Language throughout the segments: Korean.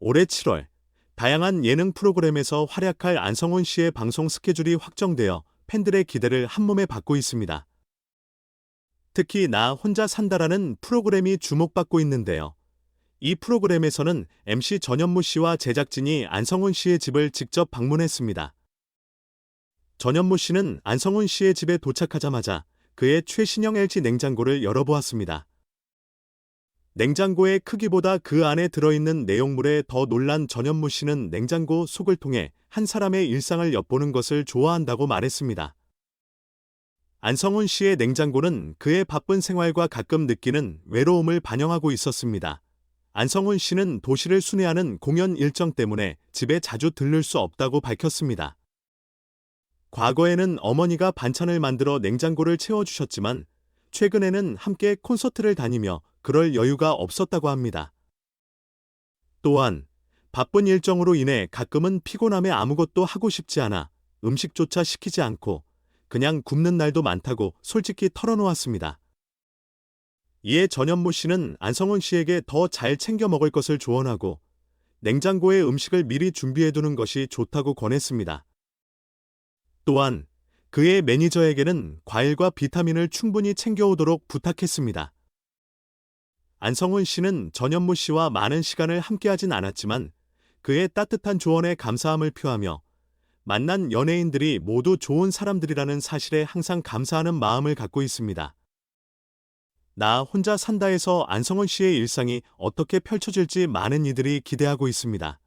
올해 7월 다양한 예능 프로그램에서 활약할 안성훈 씨의 방송 스케줄이 확정되어 팬들의 기대를 한몸에 받고 있습니다. 특히 나 혼자 산다라는 프로그램이 주목받고 있는데요. 이 프로그램에서는 MC 전현무 씨와 제작진이 안성훈 씨의 집을 직접 방문했습니다. 전현무 씨는 안성훈 씨의 집에 도착하자마자 그의 최신형 LG 냉장고를 열어보았습니다. 냉장고의 크기보다 그 안에 들어있는 내용물에 더 놀란 전현무 씨는 냉장고 속을 통해 한 사람의 일상을 엿보는 것을 좋아한다고 말했습니다. 안성훈 씨의 냉장고는 그의 바쁜 생활과 가끔 느끼는 외로움을 반영하고 있었습니다. 안성훈 씨는 도시를 순회하는 공연 일정 때문에 집에 자주 들를 수 없다고 밝혔습니다. 과거에는 어머니가 반찬을 만들어 냉장고를 채워주셨지만 최근에는 함께 콘서트를 다니며 그럴 여유가 없었다고 합니다. 또한 바쁜 일정으로 인해 가끔은 피곤함에 아무것도 하고 싶지 않아 음식조차 시키지 않고 그냥 굶는 날도 많다고 솔직히 털어놓았습니다. 이에 전현무 씨는 안성훈 씨에게 더 잘 챙겨 먹을 것을 조언하고 냉장고에 음식을 미리 준비해두는 것이 좋다고 권했습니다. 또한 그의 매니저에게는 과일과 비타민을 충분히 챙겨오도록 부탁했습니다. 안성훈 씨는 전현무 씨와 많은 시간을 함께하진 않았지만 그의 따뜻한 조언에 감사함을 표하며 만난 연예인들이 모두 좋은 사람들이라는 사실에 항상 감사하는 마음을 갖고 있습니다. 나 혼자 산다에서 안성훈 씨의 일상이 어떻게 펼쳐질지 많은 이들이 기대하고 있습니다.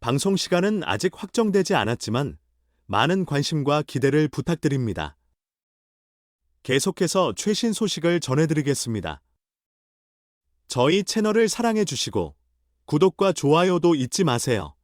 방송 시간은 아직 확정되지 않았지만 많은 관심과 기대를 부탁드립니다. 계속해서 최신 소식을 전해드리겠습니다. 저희 채널을 사랑해 주시고 구독과 좋아요도 잊지 마세요.